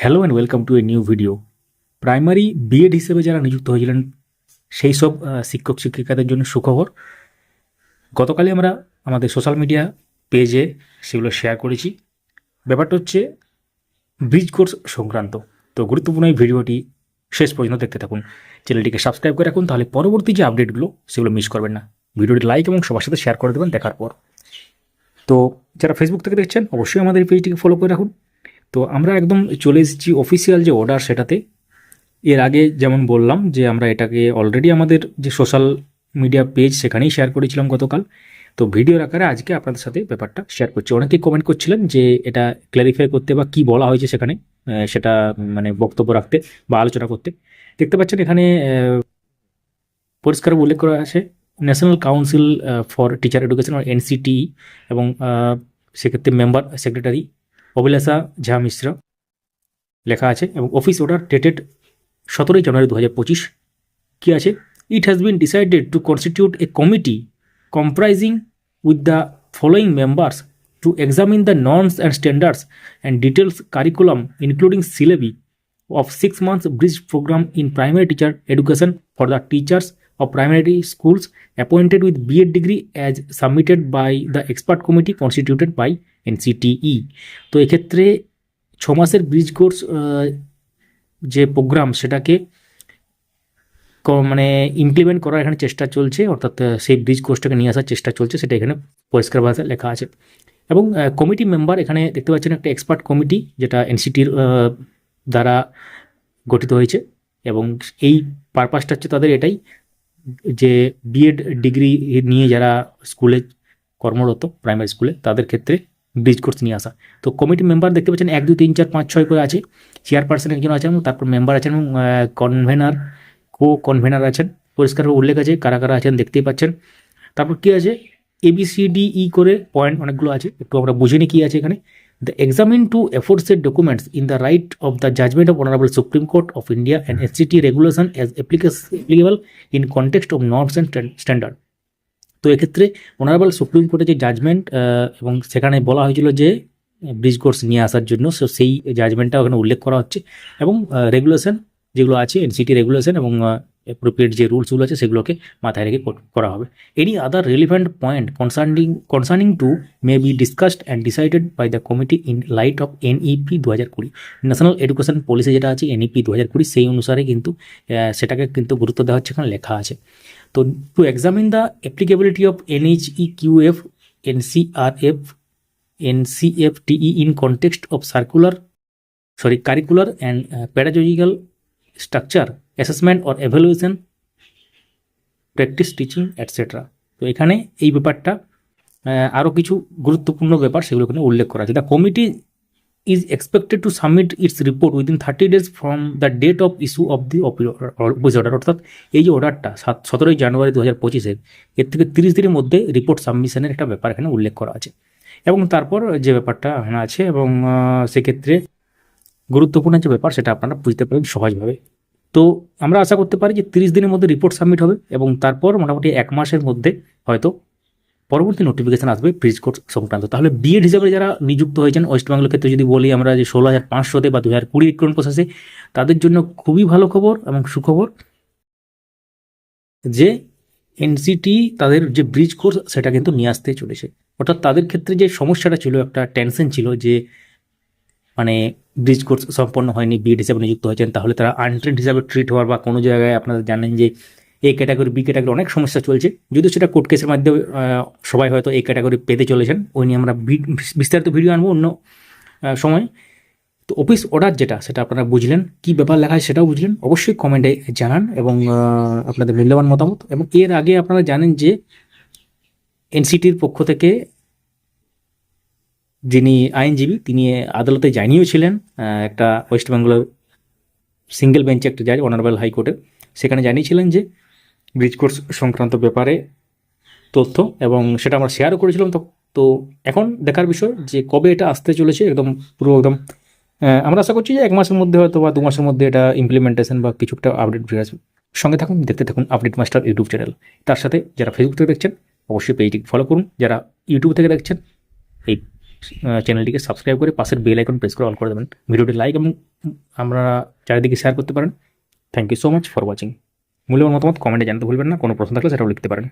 Hello and welcome to a new video primary B Ed হিসেবে যারা নিযুক্ত হয়েছিলেন, সেই সব শিক্ষক শিক্ষিকাদের জন্য সুখবর। গতকালই আমরা আমাদের সোশ্যাল মিডিয়া পেজে সেগুলো শেয়ার করেছি। ব্যাপারটা হচ্ছে ব্রিজ কোর্স সংক্রান্ত। তো গুরুত্বপূর্ণ এই ভিডিওটি শেষ পর্যন্ত দেখতে থাকুন। চ্যানেলটিকে সাবস্ক্রাইব করে রাখুন, তাহলে পরবর্তী যে আপডেটগুলো সেগুলো মিস করবেন না। ভিডিওটি লাইক এবং সবার সাথে শেয়ার করে দেবেন, দেখার পর। তো যারা ফেসবুক থেকে দেখছেন, অবশ্যই আমাদের পেজটিকে ফলো করে রাখুন। তো আমরা একদম চলে এসেছি অফিসিয়াল যে অর্ডার সেটাতে। এর আগে যেমন বললাম যে আমরা এটাকে অলরেডি আমাদের যে সোশ্যাল মিডিয়া পেজ সেখানেই শেয়ার করেছিলাম গতকাল। তো ভিডিওর আকারে আজকে আপনাদের সাথে ব্যাপারটা শেয়ার করছি। অনেকেই কমেন্ট করছিলেন যে এটা ক্ল্যারিফাই করতে বা কি বলা হয়েছে সেখানে সেটা মানে বক্তব্য রাখতে বা আলোচনা করতে। দেখতে পাচ্ছেন এখানে পরিষ্কার উল্লেখ করা আছে national council for teacher education NCT এবং সেক্ষেত্রে মেম্বার সেক্রেটারি অভিলাষা ঝা মিশ্র লেখা আছে এবং অফিস অর্ডার ডেটেড সতেরোই জানুয়ারি দু হাজার পঁচিশ। কি আছে? It has been decided to constitute a committee comprising with the following members to examine the norms and standards and details curriculum including syllabi of six months bridge programme in primary teacher education for the teachers of primary schools appointed with B.Ed degree as submitted by the expert committee constituted by NCTE তো এক্ষেত্রে ছ মাসের bridge course যে programme সেটাকে মানে implement করার এখানে চেষ্টা চলছে, অর্থাৎ সেই ব্রিজ কোর্সটাকে নিয়ে আসার চেষ্টা চলছে, সেটা এখানে পরিষ্কার ভাষায় লেখা আছে। এবং কমিটি মেম্বার এখানে দেখতে পাচ্ছেন একটা এক্সপার্ট কমিটি যেটা এনসিটির দ্বারা গঠিত হয়েছে। এবং এই পারপাসটা হচ্ছে তাদের এটাই যে বিএড ডিগ্রি নিয়ে যারা স্কুলে কর্মরত প্রাইমারি স্কুলে তাদের ক্ষেত্রে ব্রিজ কোর্স নিয়ে আসা। তো কমিটি মেম্বার দেখতে পাচ্ছেন এক, দুই, তিন, চার, পাঁচ, ছয় করে আছে। চেয়ারপারসন একজন আছেন, তারপর মেম্বার আছেন এবং কনভেনার কো কনভেনার আছেন। পরিষ্কারভাবে উল্লেখ আছে, কারা কারা আছেন দেখতেই পাচ্ছেন। তারপর কি আছে? এবিসিডি ই E করে পয়েন্ট অনেকগুলো আছে। একটু আমরা বুঝে নিই কী আছে এখানে। The examine to aforesaid documents in the right of the judgement of honourable Supreme Court of India and SCT regulation as applicable in context of norms and standard তো এক্ষেত্রে অনারেবল সুপ্রিম কোর্টের যে জাজমেন্ট এবং সেখানে বলা হয়েছিল যে bridge course নিয়ে আসার জন্য সো সেই জাজমেন্টটা ওখানে উল্লেখ করা হচ্ছে। এবং রেগুলেশন যেগুলো আছে এনসিটি রেগুলেশন এবং অ্যাপ্রোপ্রিয়েট যে রুলসগুলো আছে সেগুলোকে মাথায় রেখে করা হবে। Any other relevant point concerning concerning to may be discussed and decided by the committee in light of NEP দু হাজার কুড়ি ন্যাশনাল এডুকেশন পলিসি যেটা আছে এনইপি দু হাজার কুড়ি সেই অনুসারে কিন্তু সেটাকে কিন্তু গুরুত্ব দেওয়া হচ্ছে এখানে লেখা আছে। তো to examine the applicability of NHE QF NCRF NCFTE in context of circular sorry curricular and uh, pedagogical structure or evaluation practice teaching etcetera তো এখানে এই ব্যাপারটা আরও কিছু গুরুত্বপূর্ণ ব্যাপার সেগুলো এখানে উল্লেখ করা আছে। The committee is expected to submit its report within thirty days from the date of issue of the office order অর্থাৎ এই যে অর্ডারটা সাত, সতেরোই জানুয়ারি দু হাজার পঁচিশের এর থেকে তিরিশ দিনের মধ্যে রিপোর্ট সাবমিশনের একটা ব্যাপার এখানে উল্লেখ করা আছে। এবং তারপর যে ব্যাপারটা এখানে আছে এবং সেক্ষেত্রে গুরুত্বপূর্ণ যে ব্যাপার সেটা আপনারা বুঝতে পারবেন সহজভাবে। তো আমরা আশা করতে পারি যে তিরিশ দিনের মধ্যে রিপোর্ট সাবমিট হবে এবং তারপর মোটামুটি এক মাসের মধ্যে হয়তো পরবর্তী নোটিফিকেশান আসবে ব্রিজ কোর্স সংক্রান্ত। তাহলে বিএড হিসাবে যারা নিযুক্ত হয়েছেন ওয়েস্ট বেঙ্গলের ক্ষেত্রে যদি বলি আমরা যে ষোলো হাজার পাঁচশোতে বা দু হাজার কুড়ি রিক্রুটমেন্ট প্রসেসে তাদের জন্য খুবই ভালো খবর এবং সুখবর যে এনসিটি তাদের যে ব্রিজ কোর্স সেটা কিন্তু নিয়ে আসতে চলেছে। অর্থাৎ তাদের ক্ষেত্রে যে সমস্যাটা ছিল, একটা টেনশন ছিল যে মানে ব্রিজ কোর্স সম্পন্ন হয়নি বিএড হিসাবে নিযুক্ত হয়েছেন, তাহলে তারা আনট্রেন্ড হিসাবে ট্রিট হওয়ার বা কোনো জায়গায় আপনারা জানেন যে এ ক্যাটাগরি বি ক্যাটাগরি অনেক সমস্যা চলছে। যদিও সেটা কোর্ট কেসের মাধ্যমে সবাই হয়তো এই ক্যাটাগরি পেতে চলেছেন, ওই নিয়ে আমরা বিস্তারিত ভিডিও আনব অন্য সময়। তো অফিস অর্ডার যেটা, সেটা আপনারা বুঝলেন, কি ব্যাপার লেখা হয় সেটাও বুঝলেন, অবশ্যই কমেন্টে জানান এবং আপনাদের মূল্যবান মতামত। এবং এর আগে আপনারা জানেন যে এনসিটির পক্ষ থেকে যিনি আইনজীবী, তিনি আদালতে জানিয়েছিলেন একটা ওয়েস্ট বেঙ্গলের সিঙ্গেল বেঞ্চে একটা জাজ, অনারেবল হাইকোর্টের সেখানে জানিয়েছিলেন যে ব্রিজ কোর্স সংক্রান্ত ব্যাপারে তথ্য এবং সেটা আমরা শেয়ারও করেছিলাম তো তো এখন দেখার বিষয় যে কবে এটা আসতে চলেছে, একদম পুরো একদম আমরা আশা করছি যে এক মাসের মধ্যে হয়তো বা দু মাসের মধ্যে এটা ইমপ্লিমেন্টেশন বা কিছু একটা আপডেট ফিরে আসবে। সঙ্গে থাকুন, দেখতে থাকুন আপডেট মাস্টার ইউটিউব চ্যানেল তার সাথে যারা ফেসবুক থেকে দেখছেন, অবশ্যই পেজটি ফলো করুন। যারা ইউটিউব থেকে দেখছেন, এই চ্যানেলটিকে সাবস্ক্রাইব করে পাশের বেল আইকন প্রেস করে অল করে দেবেন। ভিডিওটি লাইক এবং আমরা চারিদিকে শেয়ার করতে পারেন। Thank you so much for watching মূল্যবান মতামত কমেন্টে জানতে ভুলবেন না। কোনো প্রশ্ন থাকলে সেটাও লিখতে পারেন।